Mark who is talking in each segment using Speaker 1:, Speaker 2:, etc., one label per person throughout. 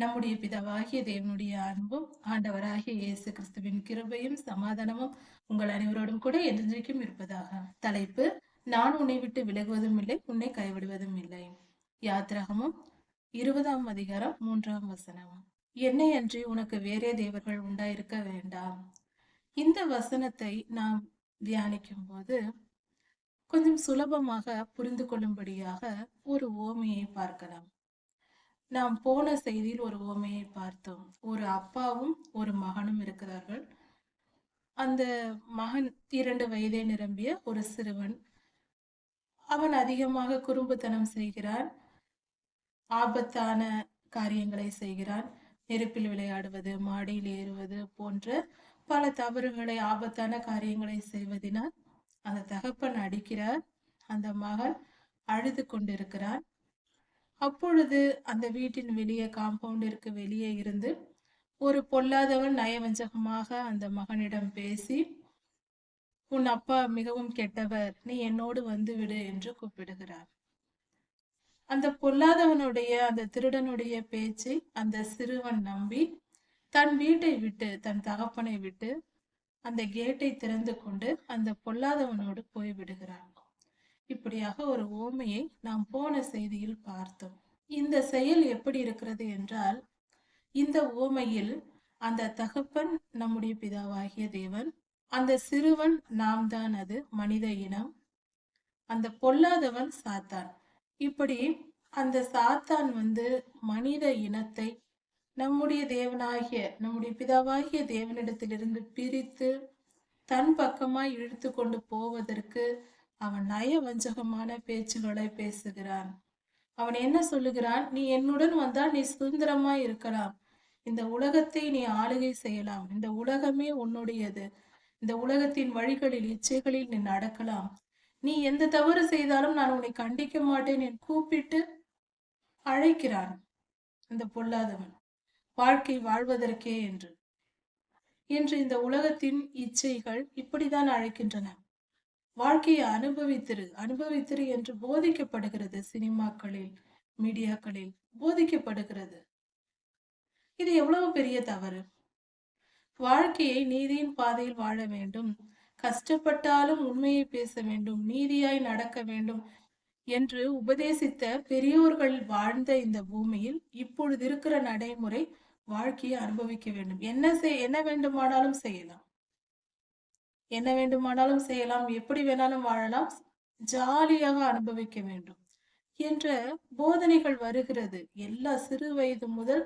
Speaker 1: நம்முடைய பிதாவாகிய தேவனுடைய அன்பும் ஆண்டவராகிய இயேசு கிறிஸ்துவின் கிருபையும் சமாதானமும் உங்கள் அனைவரோடும் கூட என்றென்றைக்கும் இருப்பதாக. தலைப்பு நான் உன்னை விட்டு விலகுவதும் இல்லை உன்னை கைவிடுவதும் இல்லை. யாத்ரகமும் இருபதாம் அதிகாரம் மூன்றாம் வசனம். என்னை அன்றி உனக்கு வேறே தேவர்கள் உண்டாயிருக்க வேண்டாம். இந்த வசனத்தை நாம் தியானிக்கும் போது கொஞ்சம் சுலபமாக புரிந்து கொள்ளும்படியாக ஒரு ஓமையை பார்க்கலாம். நாம் போன செய்தியில் ஒரு ஓமையை பார்த்தோம். ஒரு அப்பாவும் ஒரு மகனும் இருக்கிறார்கள். அந்த மகன் இரண்டு வயதை நிரம்பிய ஒரு சிறுவன். அவன் அதிகமாக குறும்புத்தனம் செய்கிறான். ஆபத்தான காரியங்களை செய்கிறான். நெருப்பில் விளையாடுவது மாடியில் ஏறுவது போன்ற பல தவறுகளை ஆபத்தான காரியங்களை செய்வதினால் அந்த தகப்பன் அடிக்கிறார். அந்த மகன் அழுது கொண்டிருக்கிறான். அப்பொழுது அந்த வீட்டின் வெளியே காம்பவுண்டிற்கு வெளியே இருந்து ஒரு பொல்லாதவன் நயவஞ்சகமாக அந்த மகனிடம் பேசி உன் அப்பா மிகவும் கெட்டவர் நீ என்னோடு வந்து விடு என்று கூப்பிடுகிறார். அந்த பொல்லாதவனுடைய அந்த திருடனுடைய பேச்சை அந்த சிறுவன் நம்பி தன் வீட்டை விட்டு தன் தகப்பனை விட்டு அந்த கேட்டை திறந்து கொண்டு அந்த பொல்லாதவனோடு போய்விடுகிறான் இப்படியாக ஒரு ஓமையை நாம் போன செய்தியில் பார்த்தோம். இந்த செயல் எப்படி இருக்கிறது என்றால் இந்த ஓமையில் அந்த தகப்பன் நம்முடைய பிதாவாகிய தேவன் அந்த சிறுவன் நாம் தான் அது மனித இனம் அந்த பொல்லாதவன் சாத்தான். இப்படி அந்த சாத்தான் வந்து மனித இனத்தை நம்முடைய தேவனாகிய நம்முடைய பிதாவாகிய தேவனிடத்திலிருந்து பிரித்து தன் பக்கமாய் இழுத்து கொண்டு போவதற்கு அவன் நயவஞ்சகமான பேச்சுகளை பேசுகிறான். அவன் என்ன சொல்லுகிறான்? நீ என்னுடன் வந்தால் நீ சுதந்திரமாய் இருக்கலாம். இந்த உலகத்தை நீ ஆளுகை செய்யலாம். இந்த உலகமே உன்னுடையது. இந்த உலகத்தின் வழிகளில் இச்சைகளில் நீ நடக்கலாம். நீ எந்த தவறு செய்தாலும் நான் உன்னை கண்டிக்க மாட்டேன் என் கூப்பிட்டு அழைக்கிறான் அந்த பொல்லாதவன். வாழ்க்கை வாழ்வதற்கே என்று. இன்று இந்த உலகத்தின் இச்சைகள் இப்படிதான் அழைக்கின்றன. வாழ்க்கையை அனுபவித்திரு அனுபவித்திரு என்று போதிக்கப்படுகிறது சினிமாக்களில் மீடியாக்களில் போதிக்கப்படுகிறது. இது எவ்வளவு பெரிய தவறு? வாழ்க்கையை நீதியின் பாதையில் வாழ வேண்டும். கஷ்டப்பட்டாலும் உண்மையை பேச வேண்டும். நீதியாய் நடக்க வேண்டும் என்று உபதேசித்த பெரியோர்கள் வாழ்ந்த இந்த பூமியில் இப்பொழுது இருக்கிற நடைமுறை வாழ்க்கையை அனுபவிக்க வேண்டும். என்ன செய் என்ன வேண்டுமானாலும் செய்யலாம். என்ன வேண்டுமானாலும் செய்யலாம் எப்படி வேணாலும் வாழலாம் ஜாலியாக அனுபவிக்க வேண்டும் என்ற போதனைகள் வருகிறது. எல்லா சிறு வயது முதல்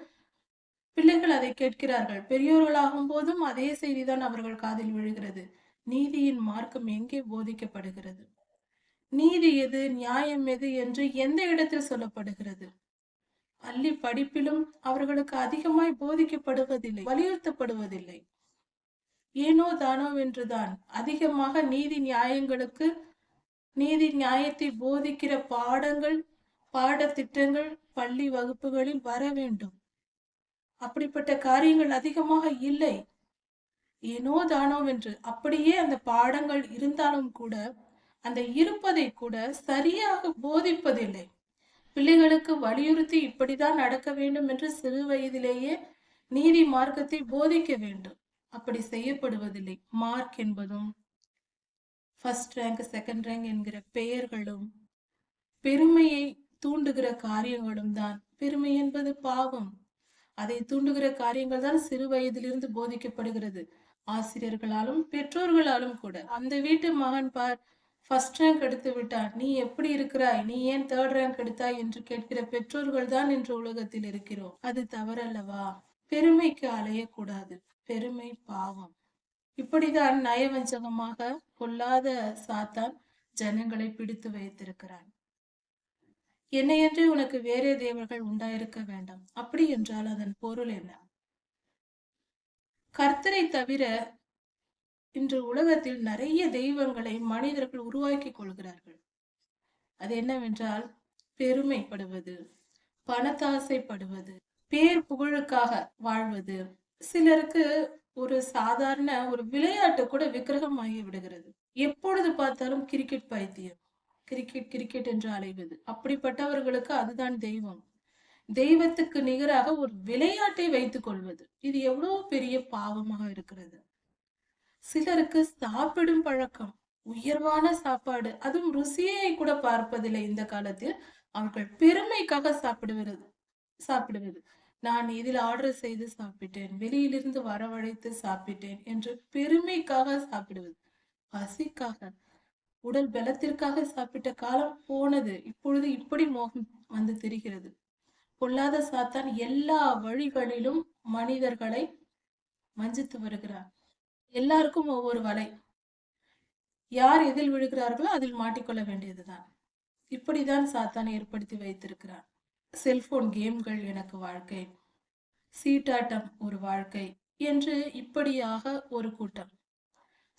Speaker 1: பிள்ளைகள் அதை கேட்கிறார்கள். பெரியோர்களாகும் போதும் அதே செய்திதான் அவர்கள் காதில் விழுகிறது. நீதியின் மார்க்கம் எங்கே போதிக்கப்படுகிறது? நீதி எது நியாயம் எது என்று எந்த இடத்தில் சொல்லப்படுகிறது? பள்ளி படிப்பிலும் அவர்களுக்கு அதிகமாய் போதிக்கப்படுவதில்லை வலியுறுத்தப்படுவதில்லை. ஏனோ தானோ என்றுதான் அதிகமாக நீதி நியாயங்களுக்கு நீதி நியாயத்தை போதிக்கிற பாடங்கள் பாடத்திட்டங்கள் பள்ளி வகுப்புகளில் வர வேண்டும். அப்படிப்பட்ட காரியங்கள் அதிகமாக இல்லை. ஏனோ தானோ என்று அப்படியே அந்த பாடங்கள் இருந்தாலும் கூட அந்த இருப்பதை கூட சரியாக போதிப்பதில்லை. பிள்ளைகளுக்கு வலியுறுத்தி இப்படிதான் நடக்க வேண்டும் என்று சிறு வயதிலேயே நீதி மார்க்கத்தை போதிக்க வேண்டும். அப்படி செய்யப்படுவதில்லை. மார்க் என்பதும் ஃபர்ஸ்ட் ரேங்க் செகண்ட் ரேங்க் என்கிற பெயர்களும் பெருமையை தூண்டுகிற காரியங்களும் தான். பெருமை என்பது பாவம். அதை தூண்டுகிற காரியங்கள் தான் சிறு வயதிலிருந்து போதிக்கப்படுகிறது. ஆசிரியர்களாலும் பெற்றோர்களாலும் கூட. அந்த வீட்டு மகன் பார் ஃபர்ஸ்ட் ரேங்க் எடுத்து விட்டான் நீ எப்படி இருக்கிறாய்? நீ ஏன் தேர்ட் ரேங்க் எடுத்தாய்? என்று கேட்கிற பெற்றோர்கள் தான் இன்று உலகத்தில் இருக்கிறோம். அது தவறல்லவா? பெருமைக்கு அலையக்கூடாது. பெருமை பாவம். இப்படிதான் நயவஞ்சகமாக கொல்லாத சாத்தான் ஜனங்களை பிடித்து வைத்திருக்கிறான். என்னையன்றி உனக்கு வேறே தேவர்கள் உண்டாயிருக்க வேண்டாம். அப்படி என்றால் அதன் பொருள் என்ன? கர்த்தரை தவிர இன்று உலகத்தில் நிறைய தெய்வங்களை மனிதர்கள் உருவாக்கி கொள்கிறார்கள். அது என்னவென்றால் பெருமைப்படுவது பணத்தாசைப்படுவது பேர் புகழுக்காக வாழ்வது சிலருக்கு ஒரு சாதாரண ஒரு விளையாட்டு கூட விக்கிரகமாகி விடுகிறது. எப்பொழுது பார்த்தாலும் கிரிக்கெட் பைத்தியம். கிரிக்கெட் கிரிக்கெட் என்று அலைவது. அப்படிப்பட்டவர்களுக்கு அதுதான் தெய்வம். தெய்வத்துக்கு நிகராக ஒரு விளையாட்டை வைத்துக் கொள்வது. இது எவ்வளவு பெரிய பாவமாக இருக்கிறது. சிலருக்கு சாப்பிடும் பழக்கம் உயர்வான சாப்பாடு அதுவும் ருசியை கூட பார்ப்பதில்லை இந்த காலத்தில். அவர்கள் பெருமைக்காக சாப்பிடுவது சாப்பிடுவது. நான் இதில் ஆர்டர் செய்து சாப்பிட்டேன் வெளியிலிருந்து வரவழைத்து சாப்பிட்டேன் என்று பெருமைக்காக சாப்பிடுவது. பசிக்காக உடல் பலத்திற்காக சாப்பிட்ட காலம் போனது. இப்பொழுது இப்படி மோகம் வந்து தெரிகிறது. பொல்லாத சாத்தான் எல்லா வழிகளிலும் மனிதர்களை வஞ்சித்து வருகிறார். எல்லாருக்கும் ஒவ்வொரு வலை. யார் எதில் விழுகிறார்களோ அதில் மாட்டிக்கொள்ள வேண்டியதுதான். இப்படிதான் சாத்தான் ஏற்படுத்தி வைத்திருக்கிறான். செல்போன் கேம்கள் எனக்கு வாழ்க்கை. சீட்டாட்டம் ஒரு வாழ்க்கை என்று இப்படியாக ஒரு கூட்டம்.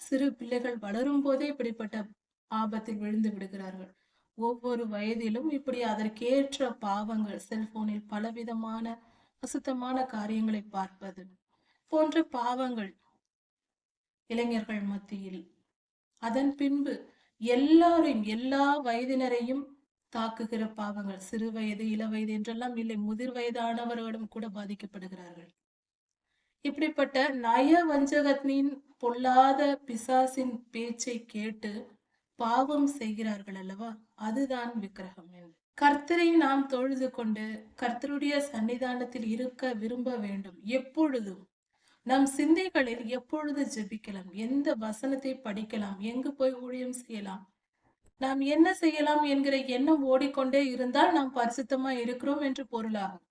Speaker 1: சிறு பிள்ளைகள் வளரும் போதே இப்படிப்பட்ட ஆபத்தில் விழுந்து விடுகிறார்கள். ஒவ்வொரு வயதிலும் இப்படி அதற்கேற்ற பாவங்கள் செல்போனில் பலவிதமான அசுத்தமான காரியங்களை பார்ப்பது போன்ற பாவங்கள் இளைஞர்கள் மத்தியில். அதன் பின்பு எல்லாரையும் எல்லா வயதினரையும் தாக்குகிற பாவங்கள் சிறு வயது இள வயது என்றெல்லாம் இல்லை முதிர் வயதானவர்களும் கூட பாதிக்கப்படுகிறார்கள். இப்படிப்பட்ட நய வஞ்சகத்தின் பொல்லாத பிசாசின் பேச்சை கேட்டு பாவம் செய்கிறார்கள் அல்லவா? அதுதான் விக்கிரகம் என்று. கர்த்தரை நாம் தொழுது கொண்டு கர்த்தருடைய சன்னிதானத்தில் இருக்க விரும்ப வேண்டும். எப்பொழுதும். நம் சிந்தைகளில் எப்பொழுது ஜெபிக்கலாம்? எந்த வசனத்தை படிக்கலாம்? எங்கு போய் ஊழியம் செய்யலாம்? நாம் என்ன செய்யலாம் என்கிற எண்ணம் ஓடிக்கொண்டே இருந்தால் நாம் பரிசுத்தமா இருக்கிறோம் என்று பொருளாகும்.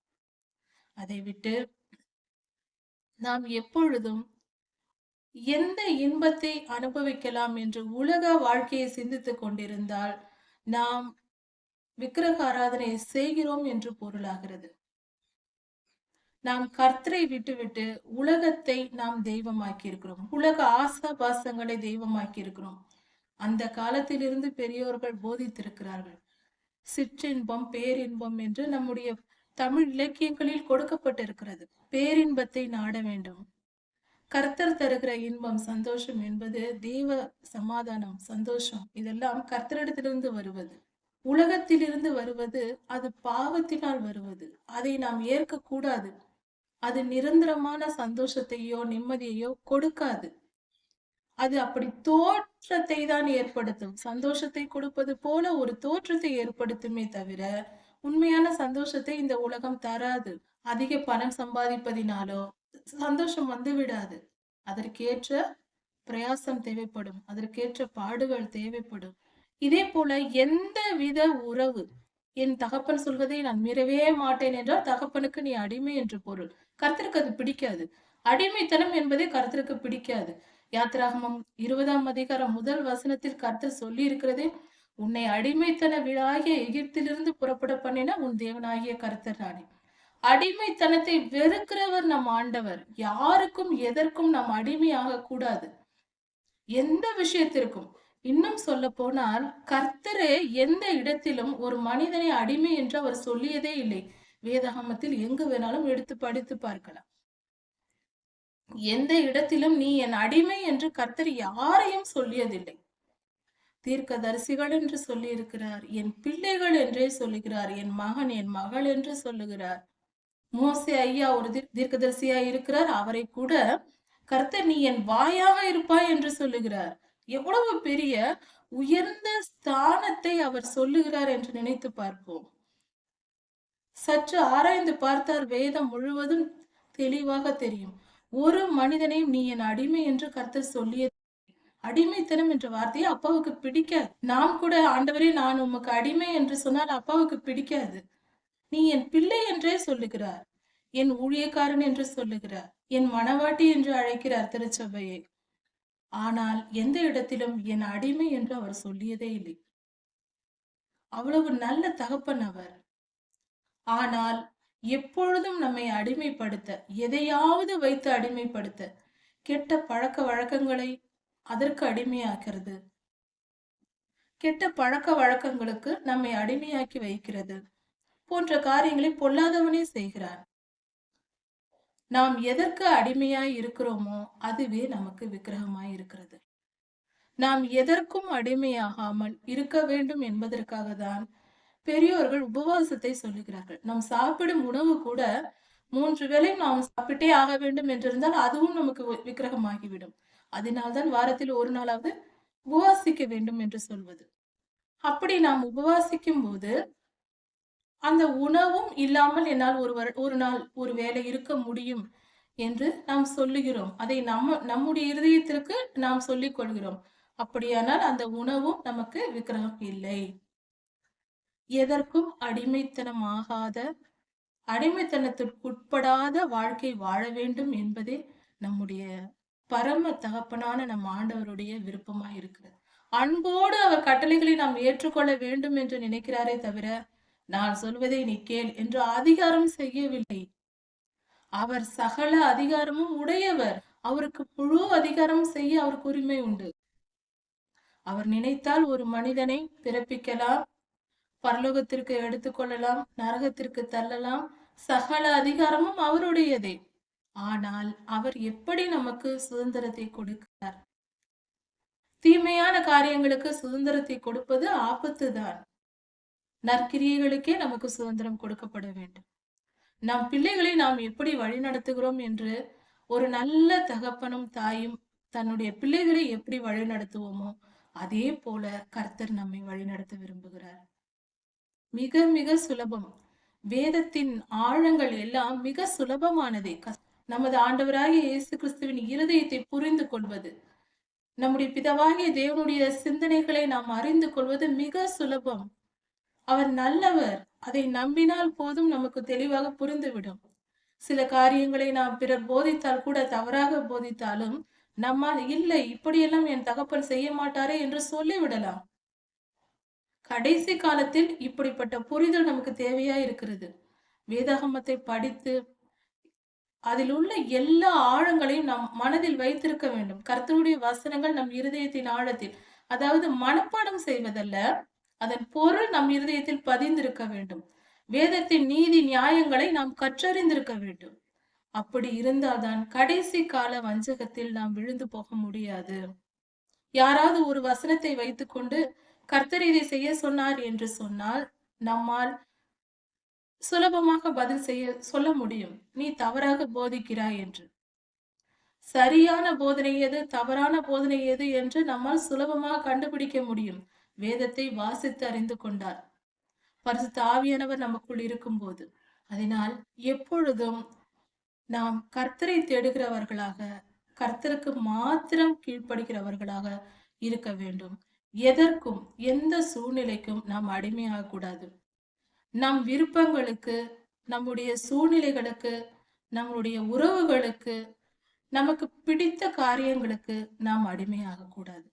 Speaker 1: அதை விட்டு நாம் எப்பொழுதும் எந்த இன்பத்தை அனுபவிக்கலாம் என்று உலக வாழ்க்கையை சிந்தித்துக் கொண்டிருந்தால் நாம் விக்கிரக ஆராதனை செய்கிறோம் என்று பொருளாகிறது. நாம் கர்த்தரை விட்டுவிட்டு உலகத்தை நாம் தெய்வமாக்கி இருக்கிறோம் உலக ஆசாபாசங்களை தெய்வமாக்கி இருக்கிறோம் அந்த காலத்திலிருந்து பெரியோர்கள் போதித்திருக்கிறார்கள். சிற்றின்பம் பேரின்பம் என்று நம்முடைய தமிழ் இலக்கியங்களில் கொடுக்கப்பட்டிருக்கிறது. பேரின்பத்தை நாட வேண்டும். கர்த்தர் தருகிற இன்பம் சந்தோஷம் என்பது தெய்வ சமாதானம் சந்தோஷம். இதெல்லாம் கர்த்தரிடத்திலிருந்து வருவது. உலகத்திலிருந்து வருவது அது பாவத்தினால் வருவது. அதை நாம் ஏற்க கூடாது அது நிரந்தரமான சந்தோஷத்தையோ நிம்மதியையோ கொடுக்காது. அது அப்படி தோற்றத்தை தான் ஏற்படுத்தும். சந்தோஷத்தை கொடுப்பது போல ஒரு தோற்றத்தை ஏற்படுத்துமே தவிர உண்மையான சந்தோஷத்தை இந்த உலகம் தராது. அதிக பணம் சம்பாதிப்பதினாலோ சந்தோஷம் வந்து விடாது. அதற்கேற்ற பிரயாசம் தேவைப்படும். அதற்கேற்ற பாடுகள் தேவைப்படும். இதே போல எந்த வித உறவு என் தகப்பன் சொல்வதை நான் மீறவே மாட்டேன் என்றால் தகப்பனுக்கு நீ அடிமை என்று பொருள். கருத்திற்கு அது பிடிக்காது. அடிமைத்தனம் என்பதே கருத்திற்கு பிடிக்காது. யாத்திராகமம் இருபதாம் அதிகாரம் முதல் வசனத்தில் கர்த்தர் சொல்லி இருக்கிறதே உன்னை அடிமைத்தன வீடாகிய எகிப்திலிருந்து புறப்பட பண்ணின உன் தேவனாகிய கர்த்தர் நானே அடிமைத்தனத்தை வெறுக்கிறவர் நம் ஆண்டவர். யாருக்கும் எதற்கும் நாம் அடிமையாக கூடாது. எந்த விஷயத்திற்கும். இன்னும் சொல்ல போனால் கர்த்தரே எந்த இடத்திலும் ஒரு மனிதனை அடிமை என்று அவர் சொல்லியதே இல்லை. வேதாகமத்தில் எங்கு வேணாலும் எடுத்து படித்து பார்க்கலாம். எந்த இடத்திலும் நீ என் அடிமை என்று கர்த்தர் யாரையும் சொல்லியதில்லை. தீர்க்கதரிசிகள் என்று சொல்லி இருக்கிறார் என் பிள்ளைகள் என்றே சொல்லுகிறார் என் மகன் என் மகள் என்று சொல்லுகிறார். மோசே ஐயா ஒரு தீர்க்கதரிசியா இருக்கிறார் அவரை கூட கர்த்தர் நீ என் வாயாக இருப்பாய் என்று சொல்லுகிறார். எவ்வளவு பெரிய உயர்ந்த ஸ்தானத்தை அவர் சொல்லுகிறார் என்று நினைத்து பார்ப்போம். சற்று ஆராய்ந்து பார்த்தால் வேதம் முழுவதும் தெளிவாக தெரியும். ஒரு மனிதனையும் நீ என் அடிமை என்று கர்த்தர் சொல்லிய அடிமைத்தனம் என்ற வார்த்தையை அப்பாவுக்கு பிடிக்காது நாம் கூட ஆண்டவரே நான் உமக்கு அடிமை என்று சொன்னால் அப்பாவுக்கு பிடிக்காது. நீ என் பிள்ளை என்றே சொல்லுகிறார். என் ஊழியக்காரன் என்று சொல்லுகிறார். என் மனவாட்டி என்று அழைக்கிறார் திருச்சபையை. ஆனால் எந்த இடத்திலும் என் அடிமை என்று அவர் சொல்லியதே இல்லை. அவ்வளவு நல்ல தகப்பன் அவர். ஆனால் எப்பொழுதும் நம்மை அடிமைப்படுத்த எதையாவது வைத்து அடிமைப்படுத்த கெட்ட பழக்க வழக்கங்களை அதற்கு அடிமையாக்கிறது. கெட்ட பழக்க வழக்கங்களுக்கு நம்மை அடிமையாக்கி வைக்கிறது. போன்ற காரியங்களை பொல்லாதவனே செய்கிறான். நாம் எதற்கு அடிமையாய் இருக்கிறோமோ அதுவே நமக்கு விக்கிரகமாய் இருக்கிறது. நாம் எதற்கும் அடிமையாகாமல் இருக்க வேண்டும் என்பதற்காக தான் பெரியோர்கள் உபவாசத்தை சொல்லுகிறார்கள். நாம் சாப்பிடும் உணவு கூட மூன்று வேளை நாம் சாப்பிட்டே ஆக வேண்டும் என்றிருந்தால் அதுவும் நமக்கு விக்கிரகமாகிவிடும். அதனால்தான் வாரத்தில் ஒரு நாளாவது உபவாசிக்க வேண்டும் என்று சொல்வது. அப்படி நாம் உபவாசிக்கும் போது அந்த உணவும் இல்லாமல் என்னால் ஒரு ஒரு நாள் ஒரு வேலை இருக்க முடியும் என்று நாம் சொல்லுகிறோம். அதை நம்ம நம்முடைய இருதயத்திற்கு நாம் சொல்லிக் கொள்கிறோம். அப்படியானால் அந்த உணவும் நமக்கு விக்கிரகம் இல்லை. எதற்கும் அடிமைத்தனமாகாத அடிமைத்தனத்திற்குட்படாத வாழ்க்கை வாழ வேண்டும் என்பதே நம்முடைய பரம தகப்பனான நம் ஆண்டவருடைய விருப்பமாய் இருக்கிறது. அன்போடு அவர் கட்டளைகளை நாம் ஏற்றுக்கொள்ள வேண்டும் என்று நினைக்கிறாரே தவிர நான் சொல்வதை நீ கேள் என்று அதிகாரம் செய்யவில்லை. அவர் சகல அதிகாரமும் உடையவர். அவருக்கு முழு அதிகாரம் செய்ய அவருக்கு உரிமை உண்டு. அவர் நினைத்தால் ஒரு மனிதனை பிறப்பிக்கலாம் பரலோகத்திற்கு எடுத்துக்கொள்ளலாம் நரகத்திற்கு தள்ளலாம். சகல அதிகாரமும் அவருடையதே. ஆனால் அவர் எப்படி நமக்கு சுதந்திரத்தை கொடுக்கிறார்? தீமையான காரியங்களுக்கு சுதந்திரத்தை கொடுப்பது ஆபத்து தான் நற்கிரியைகளுக்கே நமக்கு சுதந்திரம் கொடுக்கப்பட வேண்டும். நம் பிள்ளைகளை நாம் எப்படி வழி நடத்துகிறோம் என்று ஒரு நல்ல தகப்பனும் தாயும் தன்னுடைய பிள்ளைகளை எப்படி வழி நடத்துவோமோ அதே போல கர்த்தர் நம்மை வழிநடத்த விரும்புகிறார். மிக மிக சுலபம். வேதத்தின் ஆழங்கள் எல்லாம் மிக சுலபமானதே. நமது ஆண்டவராகிய இயேசு கிறிஸ்துவின் இருதயத்தை புரிந்து கொள்வது. நம்முடைய பிதவாகிய தேவனுடைய சிந்தனைகளை நாம் அறிந்து கொள்வது மிக சுலபம். அவர் நல்லவர். அதை நம்பினால் போதும் நமக்கு தெளிவாக புரிந்துவிடும். சில காரியங்களை நாம் பிறர் போதித்தால் கூட தவறாக போதித்தாலும் நம்மால் இல்லை இப்படியெல்லாம் என் தகப்பன் செய்ய மாட்டாரே என்று சொல்லிவிடலாம். கடைசி காலத்தில் இப்படிப்பட்ட புரிதல் நமக்கு தேவையா இருக்கிறது? வேதாகமத்தை படித்து அதில் உள்ள எல்லா ஆழங்களையும் நம் மனதில் வைத்திருக்க வேண்டும். கர்த்தருடைய வசனங்கள் நம் இருதயத்தின் ஆழத்தில் அதாவது மனப்பாடம் செய்வதல்ல அதன் பொருள் நம் இருதயத்தில் பதிந்திருக்க வேண்டும். வேதத்தின் நீதி நியாயங்களை நாம் கற்றறிந்திருக்க வேண்டும். அப்படி இருந்தால்தான் கடைசி கால வஞ்சகத்தில் நாம் விழுந்து போக முடியாது. யாராவது ஒரு வசனத்தை வைத்துக்கொண்டு கர்த்தர் இதை செய்ய சொன்னார் என்று சொன்னால் நம்மால் சுலபமாக பதில் செய்ய சொல்ல முடியும். நீ தவறாக போதிக்கிறாய் என்று. சரியான போதனை எது தவறான போதனை எது என்று நம்மால் சுலபமாக கண்டுபிடிக்க முடியும். வேதத்தை வாசித்து அறிந்து கொண்டார். பரிசு தாவியானவர் நமக்குள் இருக்கும் போது அதனால் எப்பொழுதும் நாம் கர்த்தரை தேடுகிறவர்களாக கர்த்தருக்கு மாத்திரம் கீழ்ப்படுகிறவர்களாக இருக்க வேண்டும். எதற்கும் எந்த சூழ்நிலைக்கும் நாம் அடிமையாக கூடாது. நம் விருப்பங்களுக்கு நம்முடைய சூழ்நிலைகளுக்கு நம்முடைய உறவுகளுக்கு நமக்கு பிடித்த காரியங்களுக்கு நாம் அடிமையாக கூடாது.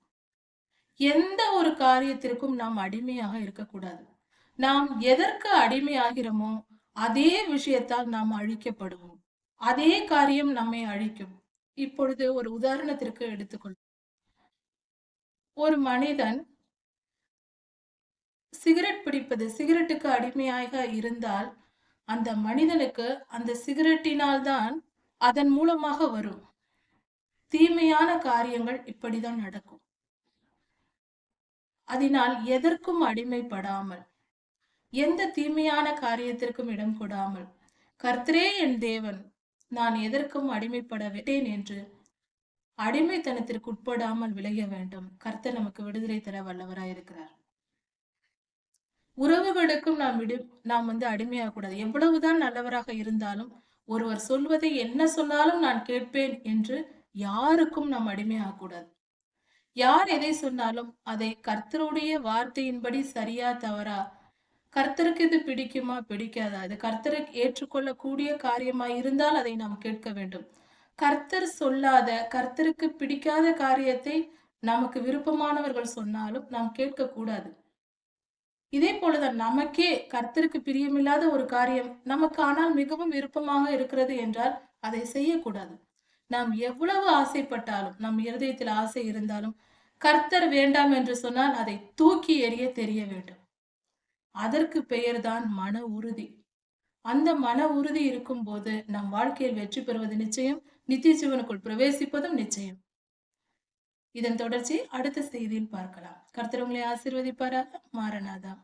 Speaker 1: எந்த ஒரு காரியத்திற்கும் நாம் அடிமையாக இருக்கக்கூடாது நாம் எதற்கு அடிமையாகிறோமோ அதே விஷயத்தால் நாம் அழிக்கப்படுவோம். அதே காரியம் நம்மை அழிக்கும். இப்பொழுது ஒரு உதாரணத்திற்கு எடுத்துக்கொள் ஒரு மனிதன் சிகரெட் பிடிப்பது சிகரெட்டுக்கு அடிமையாக இருந்தால் அந்த மனிதனுக்கு அந்த சிகரெட்டினால் தான் அதன் மூலமாக வரும். தீமையான காரியங்கள் இப்படிதான் நடக்கும். அதனால் எதற்கும் அடிமைப்படாமல் எந்த தீமையான காரியத்திற்கும் இடம் கொடாமல் கர்த்தரே என் தேவன் நான் எதற்கும் அடிமைப்பட விட்டேன் என்று அடிமைத்தனத்திற்கு உட்படாமல் விளைய வேண்டும். கர்த்தர் நமக்கு விடுதலை தர வல்லவராயிருக்கிறார் உறவுகளுக்கும் நாம் விடு நாம் வந்து அடிமையாக கூடாது எவ்வளவுதான் நல்லவராக இருந்தாலும் ஒருவர் சொல்வதை என்ன சொன்னாலும் நான் கேட்பேன் என்று யாருக்கும் நாம் அடிமையாக கூடாது யார் எதை சொன்னாலும் அதை கர்த்தருடைய வார்த்தையின்படி சரியா தவறா? கர்த்தருக்கு இது பிடிக்குமா? பிடிக்காதா? இது கர்த்தருக்கு ஏற்றுக்கொள்ளக்கூடிய காரியமா இருந்தால் அதை நாம் கேட்க வேண்டும். கர்த்தர் சொல்லாத கர்த்தருக்கு பிடிக்காத காரியத்தை நமக்கு விருப்பமானவர்கள் சொன்னாலும் நாம் கேட்கக்கூடாது. இதே போலதான் நமக்கே கர்த்தருக்கு பிரியமில்லாத ஒரு காரியம் நமக்கு ஆனால் மிகவும் விருப்பமாக இருக்கிறது என்றால் அதை செய்யக்கூடாது. நாம் எவ்வளவு ஆசைப்பட்டாலும் நம் இருதயத்தில் ஆசை இருந்தாலும் கர்த்தர் வேண்டாம் என்று சொன்னால் அதை தூக்கி எறிய தெரிய வேண்டும். அதற்கு பெயர்தான் மன உறுதி. அந்த மன உறுதி இருக்கும் போது நம் வாழ்க்கையில் வெற்றி பெறுவது நிச்சயம் நித்திய ஜீவனுக்குள் பிரவேசிப்பதும் நிச்சயம். இதன் தொடர்ச்சி அடுத்த செய்தியில் பார்க்கலாம். கர்த்தர் உங்களை ஆசிர்வதிப்பாராக. மாறனாதான்